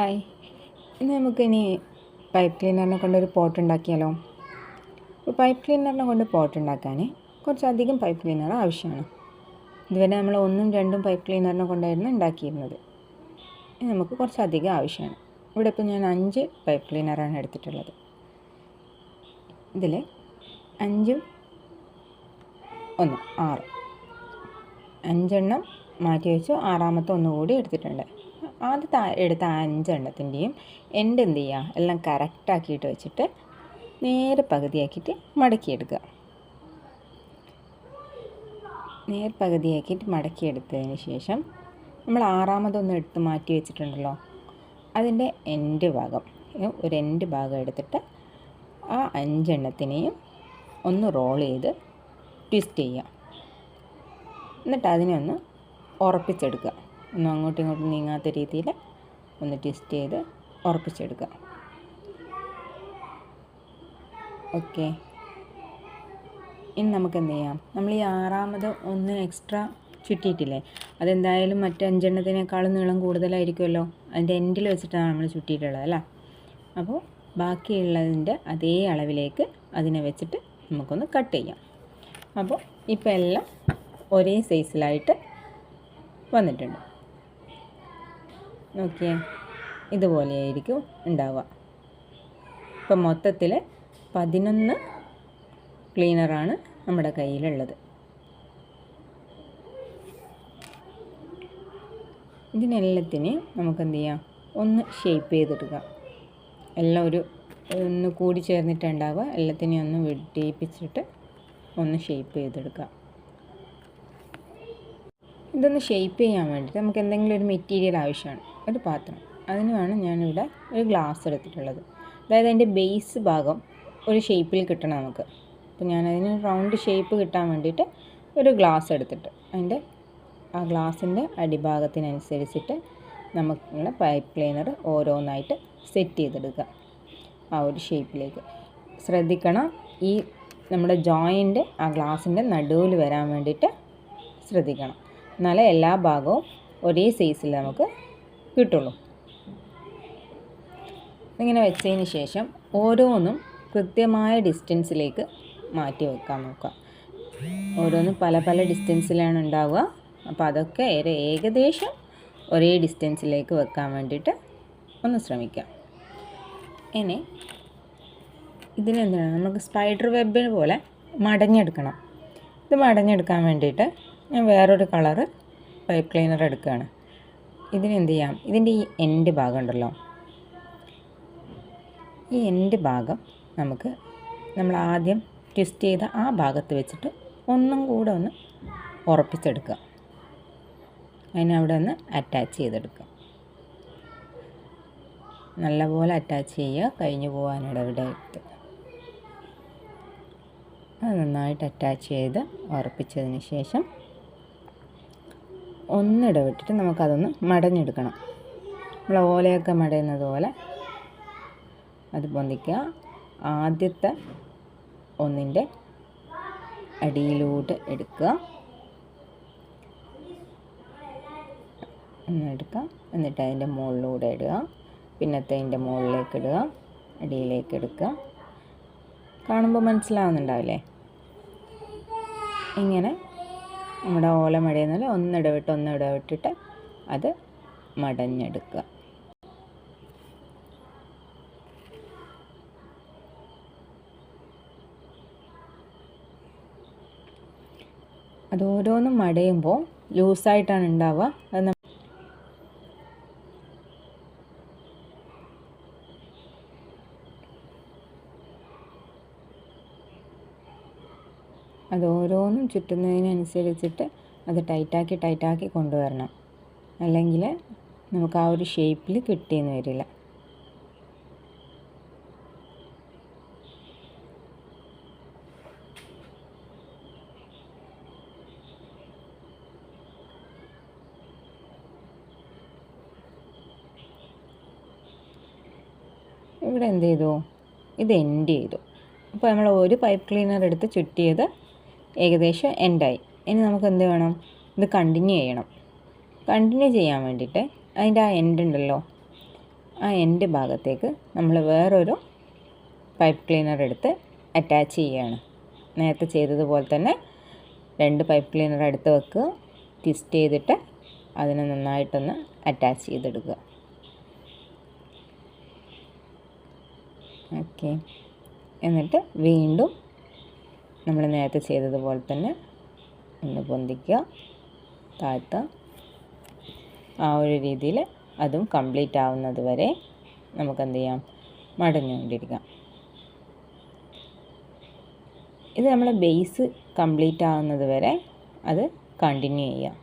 Hi. ഇന്ന് നമുക്കിനി pipe ക്ലീനറിനെ കൊണ്ടൊരു പോട്ട് ഉണ്ടാക്കിയാലോ? ഇപ്പോൾ പൈപ്പ് ക്ലീനറിനെ കൊണ്ട് പോട്ട് ഉണ്ടാക്കാൻ കുറച്ചധികം പൈപ്പ് ക്ലീനർ ആവശ്യമാണ്. ഇതുവരെ നമ്മൾ ഒന്നും രണ്ടും പൈപ്പ് ക്ലീനറിനെ കൊണ്ടായിരുന്നു ഉണ്ടാക്കിയിരുന്നത്. നമുക്ക് കുറച്ചധികം ആവശ്യമാണ്. ഇവിടെ ഇപ്പോൾ ഞാൻ അഞ്ച് പൈപ്പ് ക്ലീനറാണ് എടുത്തിട്ടുള്ളത്. ഇതിൽ അഞ്ചും ഒന്ന് ആറ്. അഞ്ചെണ്ണം മാറ്റി വെച്ചു. ആറാമത്തെ ഒന്നുകൂടി എടുത്തിട്ടുണ്ട്. ആദ്യത്തെ എടുത്ത അഞ്ചെണ്ണത്തിന്റെയും എന്റെ എന്ത് ചെയ്യുക? എല്ലാം കറക്റ്റാക്കിയിട്ട് വെച്ചിട്ട് നേരെ പകുതിയാക്കിയിട്ട് മടക്കിയെടുക്കുക. നേർ പകുതിയാക്കിയിട്ട് മടക്കിയെടുത്തതിന് ശേഷം നമ്മൾ ആറാമതൊന്ന് എടുത്ത് മാറ്റി വെച്ചിട്ടുണ്ടല്ലോ. അതിന്റെ എൻഡ് ഭാഗം. ഒരു എൻഡ് ഭാഗം എടുത്തിട്ട് ആ അഞ്ചെണ്ണത്തിനെയും ഒന്ന് റോൾ ചെയ്ത് ട്വിസ്റ്റ് ചെയ്യുക. എന്നിട്ട് അതിനെ ഒന്ന് ഉറപ്പിച്ചെടുക്കുക. ഒന്ന് അങ്ങോട്ടും ഇങ്ങോട്ടും നീങ്ങാത്ത രീതിയിൽ ഒന്ന് ട്വിസ്റ്റ് ചെയ്ത് ഉറപ്പിച്ചെടുക്കുക. ഓക്കെ. ഇനി നമുക്ക് എന്ത് ചെയ്യാം? നമ്മൾ ഈ ആറാമത് ഒന്ന് എക്സ്ട്രാ ചുറ്റിയിട്ടില്ലേ? അതെന്തായാലും മറ്റഞ്ചെണ്ണത്തിനേക്കാളും നീളം കൂടുതലായിരിക്കുമല്ലോ. അതിന്റെ എൻഡിൽ വെച്ചിട്ടാണ് നമ്മൾ ചുറ്റിയിട്ടുള്ളത് അല്ലേ? അപ്പോൾ ബാക്കിയുള്ളതിന്റെ അതേ അളവിലേക്ക് അതിനെ വെച്ചിട്ട് നമുക്കൊന്ന് കട്ട് ചെയ്യാം. അപ്പോൾ ഇപ്പോൾ എല്ലാം ഒരേ സൈസിലായിട്ട് വന്നിട്ടുണ്ട്. നോക്കിയേ. ഇതുപോലെയായിരിക്കും ഉണ്ടാവുക. ഇപ്പം മൊത്തത്തിൽ പതിനൊന്ന് ക്ലീനറാണ് നമ്മുടെ കയ്യിലുള്ളത്. ഇതിനെല്ലാത്തിനെയും നമുക്ക് എന്ത് ചെയ്യാം ഒന്ന് ഷേപ്പ് ചെയ്തെടുക്കാം എല്ലാം ഒരു ഒന്ന് കൂടി ചേർന്നിട്ടുണ്ടാവുക. എല്ലാത്തിനെയും ഒന്ന് വെട്ടിപ്പിച്ചിട്ട് ഒന്ന് ഷേപ്പ് ചെയ്തെടുക്കാം ഇതൊന്ന് ഷേപ്പ് ചെയ്യാൻ വേണ്ടിയിട്ട് നമുക്ക് എന്തെങ്കിലും ഒരു മെറ്റീരിയൽ ആവശ്യമാണ്. ഒരു പാത്രം. അതിനുമാണ് ഞാനിവിടെ ഒരു ഗ്ലാസ് എടുത്തിട്ടുള്ളത്. അതായത് അതിന്റെ ബേസ് ഭാഗം ഒരു ഷേപ്പിൽ കിട്ടണം നമുക്ക്. അപ്പോൾ ഞാനതിന് റൗണ്ട് ഷേപ്പ് കിട്ടാൻ വേണ്ടിയിട്ട് ഒരു ഗ്ലാസ് എടുത്തിട്ട് അതിന്റെ ആ ഗ്ലാസിന്റെ അടിഭാഗത്തിനനുസരിച്ചിട്ട് നമുക്കുള്ള പൈപ്പ് ക്ലീനർ ഓരോന്നായിട്ട് സെറ്റ് ചെയ്തെടുക്കുക ആ ഒരു ഷേപ്പിലേക്ക് ശ്രദ്ധിക്കണം ഈ നമ്മുടെ ജോയിന്റ് ആ ഗ്ലാസിന്റെ നടുവിൽ വരാൻ വേണ്ടിയിട്ട് ശ്രദ്ധിക്കണം. എന്നാലേ എല്ലാ ഭാഗവും ഒരേ സൈസിൽ നമുക്ക് കിട്ടുള്ളൂ. ഇങ്ങനെ വെച്ചതിന് ശേഷം ഓരോന്നും കൃത്യമായ ഡിസ്റ്റൻസിലേക്ക് മാറ്റി വെക്കാൻ നോക്കുക ഓരോന്നും പല പല ഡിസ്റ്റൻസിലാണ് ഉണ്ടാവുക. അപ്പോൾ അതൊക്കെ ഏറെ ഏകദേശം ഒരേ ഡിസ്റ്റൻസിലേക്ക് വെക്കാൻ വേണ്ടിയിട്ട് ഒന്ന് ശ്രമിക്കാം. ഇനി ഇതിനെന്താണ് നമുക്ക് സ്പൈഡർ വെബിന് പോലെ മടഞ്ഞെടുക്കണം ഇത് മടഞ്ഞെടുക്കാൻ വേണ്ടിയിട്ട് ഞാൻ വേറൊരു കളറ് പൈപ്പ് ക്ലീനർ എടുക്കുകയാണ്. ഇതിനെന്ത് ചെയ്യാം ഇതിന്റെ ഈ എൻഡ് ഭാഗം ഉണ്ടല്ലോ ഈ എൻഡ് ഭാഗം നമുക്ക് നമ്മൾ ആദ്യം ട്വിസ്റ്റ് ചെയ്ത ആ ഭാഗത്ത് വെച്ചിട്ട് ഒന്നും കൂടെ ഒന്ന് ഉറപ്പിച്ചെടുക്കുക. അതിനവിടെ ഒന്ന് അറ്റാച്ച് ചെയ്തെടുക്കുക. നല്ലപോലെ അറ്റാച്ച് ചെയ്യുക കഴിഞ്ഞു പോകാനിടവിടായിട്ട് അത് നന്നായിട്ട് അറ്റാച്ച് ചെയ്ത് ഉറപ്പിച്ചതിന് ശേഷം ഒന്നിടവിട്ടിട്ട് നമുക്കതൊന്ന് മടഞ്ഞെടുക്കണം. നമ്മൾ ഓലയൊക്കെ മടയുന്നത് പോലെ അത് പൊന്തിക്കുക. ആദ്യത്തെ ഒന്നിന്റെ അടിയിലോട്ട് എടുക്കുക. എടുക്കുക. എന്നിട്ട് അതിന്റെ മുകളിലൂടെ ഇടുക. പിന്നത്തെ അതിന്റെ മുകളിലേക്ക് ഇടുക. അടിയിലേക്ക് എടുക്കുക. കാണുമ്പോൾ മനസ്സിലാവുന്നുണ്ടാവില്ലേ? ഇങ്ങനെ നമ്മുടെ ഓല മടയുന്നത് ഒന്നിടവിട്ട് ഒന്നിടവിട്ടിട്ട് അത് മടഞ്ഞെടുക്കുക. അത് ഓരോന്നും മടയുമ്പോൾ ലൂസായിട്ടാണ് ഉണ്ടാവുക. അത് അത് ഓരോന്നും ചുറ്റുന്നതിനനുസരിച്ചിട്ട് അത് ടൈറ്റാക്കി ടൈറ്റാക്കി കൊണ്ടുവരണം. അല്ലെങ്കിൽ നമുക്ക് ആ ഒരു ഷേപ്പിൽ കിട്ടിയെന്ന് വരില്ല. ഇവിടെ എന്ത് ചെയ്തു? ഇത് എൻഡ് ചെയ്തു. അപ്പോൾ നമ്മൾ ഒരു പൈപ്പ് ക്ലീനർ എടുത്ത് ചുറ്റിയത് ഏകദേശം എൻഡായി ഇനി നമുക്ക് എന്ത് വേണം? ഇത് കണ്ടിന്യൂ ചെയ്യണം. കണ്ടിന്യൂ ചെയ്യാൻ വേണ്ടിയിട്ട് അതിന്റെ ആ എൻഡ് ഉണ്ടല്ലോ. ആ എൻഡ് ഭാഗത്തേക്ക് നമ്മൾ വേറൊരു പൈപ്പ് ക്ലീനർ എടുത്ത് അറ്റാച്ച് ചെയ്യുകയാണ് നേരത്തെ ചെയ്തതുപോലെ തന്നെ രണ്ട് പൈപ്പ് ക്ലീനർ എടുത്ത് വെക്കുക. ട്വിസ്റ്റ് ചെയ്തിട്ട് അതിനെ നന്നായിട്ടൊന്ന് അറ്റാച്ച് ചെയ്തെടുക്കുക. ഓക്കെ എന്നിട്ട് വീണ്ടും നമ്മൾ നേരത്തെ ചെയ്തതുപോലെ തന്നെ ഒന്ന് പൊന്തിക്കുക താഴ്ത്തുക ആ ഒരു രീതിയിൽ അതും കംപ്ലീറ്റ് ആവുന്നത് വരെ നമുക്കെന്ത് ചെയ്യാം? മടഞ്ഞുകൊണ്ടിരിക്കാം ഇത് നമ്മുടെ ബേസ് കംപ്ലീറ്റ് ആവുന്നത് വരെ അത് കണ്ടിന്യൂ ചെയ്യാം.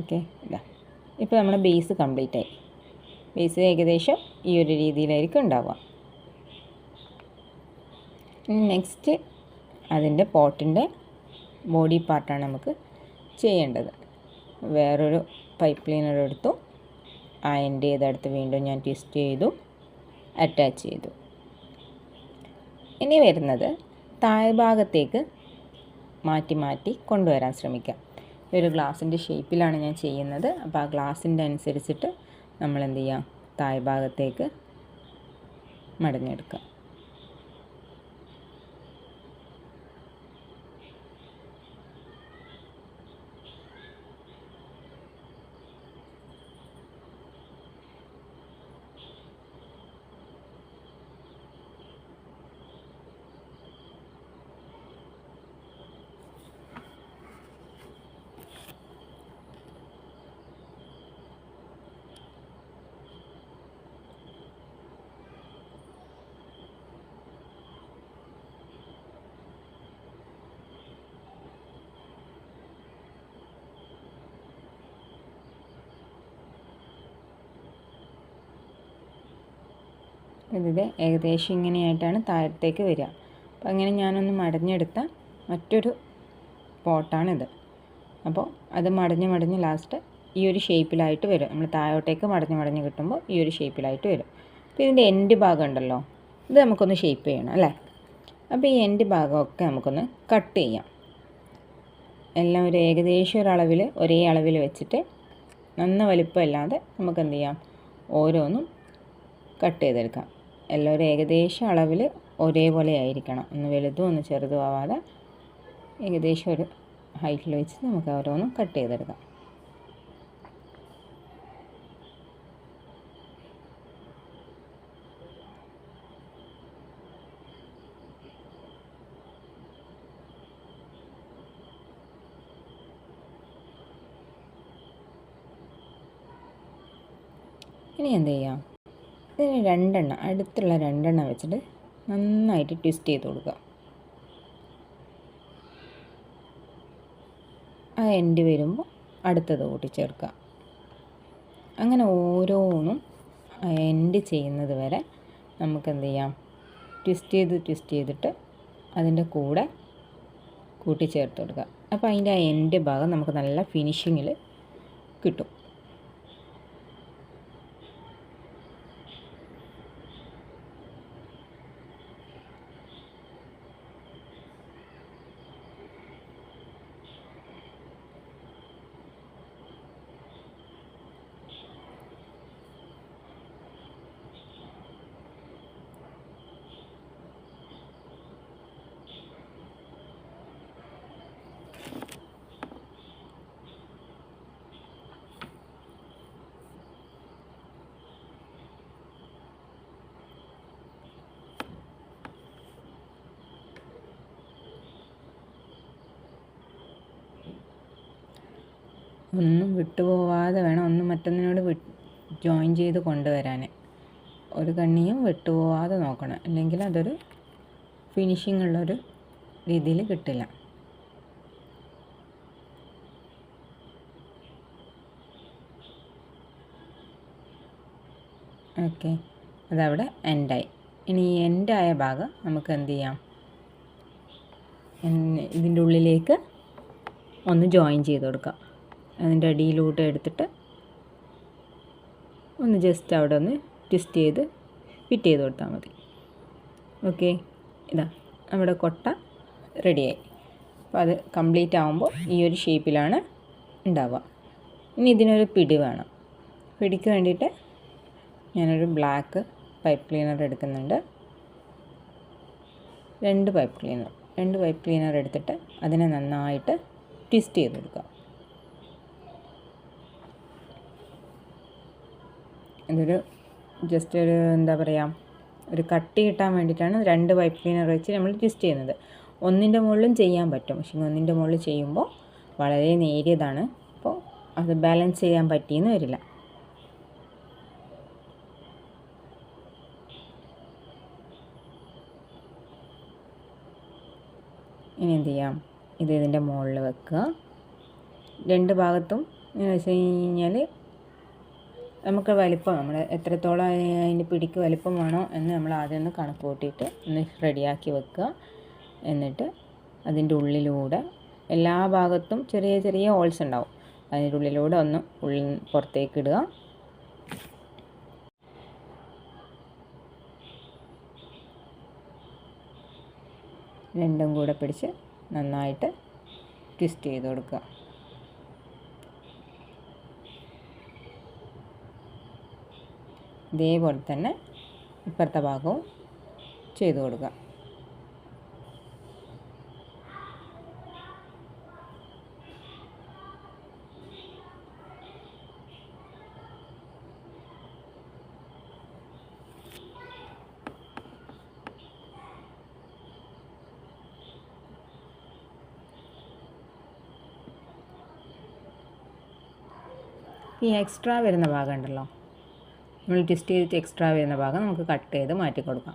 ഓക്കെ ഇതാ. ഇപ്പോൾ നമ്മുടെ ബേസ് കംപ്ലീറ്റ് ആയി. ബേസ് ഏകദേശം ഈ ഒരു രീതിയിലായിരിക്കും ഉണ്ടാവുക. നെക്സ്റ്റ് അതിന്റെ പോട്ടിന്റെ ബോഡി പാർട്ടാണ് നമുക്ക് ചെയ്യേണ്ടത്. വേറൊരു പൈപ്പ് ക്ലീനർ എടുത്തു. അതിന്റെ ചെയ്തെടുത്ത് വീണ്ടും ഞാൻ ട്വിസ്റ്റ് ചെയ്തു അറ്റാച്ച് ചെയ്തു. ഇനി വരുന്നത് താഴ്ഭാഗത്തേക്ക് മാറ്റി മാറ്റി കൊണ്ടുവരാൻ ശ്രമിക്കാം. ഒരു ഗ്ലാസിന്റെ ഷേപ്പിലാണ് ഞാൻ ചെയ്യുന്നത്. അപ്പോൾ ആ ഗ്ലാസിന്റെ അനുസരിച്ചിട്ട് നമ്മൾ എന്ത് ചെയ്യാം താഴ്ഭാഗത്തേക്ക് ഇത് ഏകദേശം ഇങ്ങനെയായിട്ടാണ് താഴത്തേക്ക് വരിക. അപ്പോൾ അങ്ങനെ ഞാനൊന്ന് മടഞ്ഞെടുത്ത മറ്റൊരു പോട്ടാണിത്. അപ്പോൾ അത് മടഞ്ഞ് മടഞ്ഞ് ലാസ്റ്റ് ഈ ഒരു ഷേപ്പിലായിട്ട് വരും. നമ്മൾ താഴോട്ടേക്ക് മടഞ്ഞ് മടഞ്ഞ് കിട്ടുമ്പോൾ ഈ ഒരു ഷേപ്പിലായിട്ട് വരും. അപ്പോൾ ഇതിന്റെ എൻഡ് ഭാഗം ഉണ്ടല്ലോ ഇത് നമുക്കൊന്ന് ഷേപ്പ് ചെയ്യണം അല്ലേ? അപ്പോൾ ഈ എൻഡ് ഭാഗമൊക്കെ നമുക്കൊന്ന് കട്ട് ചെയ്യാം. എല്ലാം ഒരു ഏകദേശം ഒരളവിൽ ഒരേ അളവിൽ വെച്ചിട്ട് നന്ന വലിപ്പമില്ലാതെ നമുക്ക് എന്ത് ചെയ്യാം? ഓരോന്നും കട്ട് ചെയ്തെടുക്കാം. എല്ലാം ഒരു ഏകദേശം അളവിൽ ഒരേപോലെ ആയിരിക്കണം. ഒന്ന് വലുതും ഒന്ന് ചെറുതും ആവാതെ ഏകദേശം ഒരു ഹൈറ്റിൽ വെച്ച് നമുക്ക് ഓരോന്നും കട്ട് ചെയ്തെടുക്കാം. ഇനി എന്ത് ചെയ്യാം? ഇതിന് രണ്ടെണ്ണം അടുത്തുള്ള രണ്ടെണ്ണം വെച്ചിട്ട് നന്നായിട്ട് ട്വിസ്റ്റ് ചെയ്ത് കൊടുക്കുക. ആ എൻഡ് വരുമ്പോൾ അടുത്തത് കൂട്ടിച്ചേർക്കുക. അങ്ങനെ ഓരോന്നും എൻഡ് ചെയ്യുന്നത് വരെ നമുക്ക് എന്ത് ചെയ്യാം? ട്വിസ്റ്റ് ചെയ്ത് ട്വിസ്റ്റ് ചെയ്തിട്ട് അതിന്റെ കൂടെ കൂട്ടിച്ചേർത്ത് കൊടുക്കുക. അപ്പോൾ അതിന്റെ ആ എൻഡ് ഭാഗം നമുക്ക് നല്ല ഫിനിഷിങ്ങിൽ കിട്ടും. ഒന്നും വിട്ടുപോവാതെ വേണം ഒന്നും മറ്റൊന്നിനോട് വി ജോയിൻ ചെയ്ത് കൊണ്ടുവരാൻ ഒരു കണ്ണിയും വിട്ടുപോവാതെ നോക്കണം. അല്ലെങ്കിൽ അതൊരു ഫിനിഷിംഗ് ഉള്ളൊരു രീതിയിൽ കിട്ടില്ല. ഓക്കെ അതവിടെ എൻഡായി ഇനി ഈ എൻഡായ ഭാഗം നമുക്ക് എന്ത് ചെയ്യാം? ഇതിന്റെ ഉള്ളിലേക്ക് ഒന്ന് ജോയിൻ ചെയ്ത് കൊടുക്കാം. അതിന്റെ അടിയിലൂടെ എടുത്തിട്ട് ഒന്ന് ജസ്റ്റ് അവിടെ ഒന്ന് ട്വിസ്റ്റ് ചെയ്ത് ഫിറ്റ് ചെയ്ത് കൊടുത്താൽ മതി. ഓക്കെ ഇതാ നമ്മുടെ കൊട്ട റെഡിയായി അപ്പോൾ അത് കംപ്ലീറ്റ് ആകുമ്പോൾ ഈ ഒരു ഷേപ്പിലാണ് ഉണ്ടാവുക. ഇനി ഇതിനൊരു പിടി വേണം. പിടിക്ക് വേണ്ടിയിട്ട് ഞാനൊരു ബ്ലാക്ക് പൈപ്പ് ക്ലീനർ എടുക്കുന്നുണ്ട്. രണ്ട് പൈപ്പ് ക്ലീനർ രണ്ട് പൈപ്പ് ക്ലീനർ എടുത്തിട്ട് അതിനെ നന്നായിട്ട് ട്വിസ്റ്റ് ചെയ്ത് കൊടുക്കുക ഇതൊരു ജസ്റ്റ് ഒരു എന്താ പറയുക ഒരു കട്ടി കിട്ടാൻ വേണ്ടിയിട്ടാണ് രണ്ട് പൈപ്പ് ക്ലീനർ വെച്ച് നമ്മൾ ട്വിസ്റ്റ് ചെയ്യുന്നത്. ഒന്നിന്റെ മുകളിലും ചെയ്യാൻ പറ്റും. പക്ഷേ ഒന്നിന്റെ മുകളിൽ ചെയ്യുമ്പോൾ വളരെ നേരിയതാണ്. അപ്പോൾ അത് ബാലൻസ് ചെയ്യാൻ പറ്റിയെന്ന് വരില്ല. ഇനി എന്ത് ചെയ്യാം? ഇത് ഇതിന്റെ മുകളിൽ വെക്കുക. രണ്ട് ഭാഗത്തും എന്ന് വെച്ച് കഴിഞ്ഞാൽ നമുക്ക് വലിപ്പം നമ്മൾ എത്രത്തോളം അതിന്റെ പിടിക്ക് വലിപ്പം വേണോ എന്ന് നമ്മൾ ആദ്യം ഒന്ന് കണക്ക് കൂട്ടിയിട്ട് ഒന്ന് റെഡിയാക്കി വെക്കുക. എന്നിട്ട് അതിന്റെ ഉള്ളിലൂടെ എല്ലാ ഭാഗത്തും ചെറിയ ചെറിയ ഹോൾസ് ഉണ്ടാവും. അതിന്റെ ഉള്ളിലൂടെ ഒന്ന് ഉള്ളിൽ പുറത്തേക്ക് ഇടുക. രണ്ടും കൂടെ പിടിച്ച് നന്നായിട്ട് ട്വിസ്റ്റ് ചെയ്ത് കൊടുക്കുക. ഇതേപോലെ തന്നെ ഇപ്പുറത്തെ ഭാഗവും ചെയ്ത് കൊടുക്കുക. ഈ എക്സ്ട്രാ വരുന്ന ഭാഗം ഉണ്ടല്ലോ. നമ്മൾ ട്വിസ്റ്റ് ചെയ്തിട്ട് എക്സ്ട്രാ വരുന്ന ഭാഗം നമുക്ക് കട്ട് ചെയ്ത് മാറ്റി കൊടുക്കാം.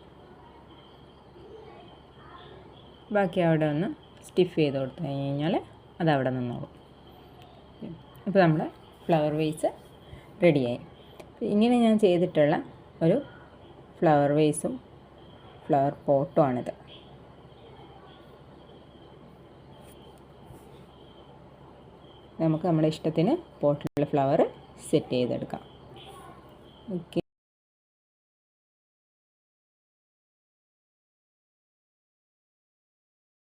ബാക്കി അവിടെ ഒന്ന് സ്റ്റിഫ് ചെയ്ത് കൊടുത്തു കഴിഞ്ഞാൽ അത് അവിടെ നിന്നോളും. അപ്പോൾ നമ്മുടെ ഫ്ലവർ വേസ് റെഡിയായി ഇങ്ങനെ ഞാൻ ചെയ്തിട്ടുള്ള ഒരു ഫ്ലവർ വേസും ഫ്ലവർ പോട്ടും ആണിത്. നമുക്ക് നമ്മുടെ ഇഷ്ടത്തിന് പോട്ടിലുള്ള ഫ്ലവർ സെറ്റ് ചെയ്തെടുക്കാം. ഓക്കെ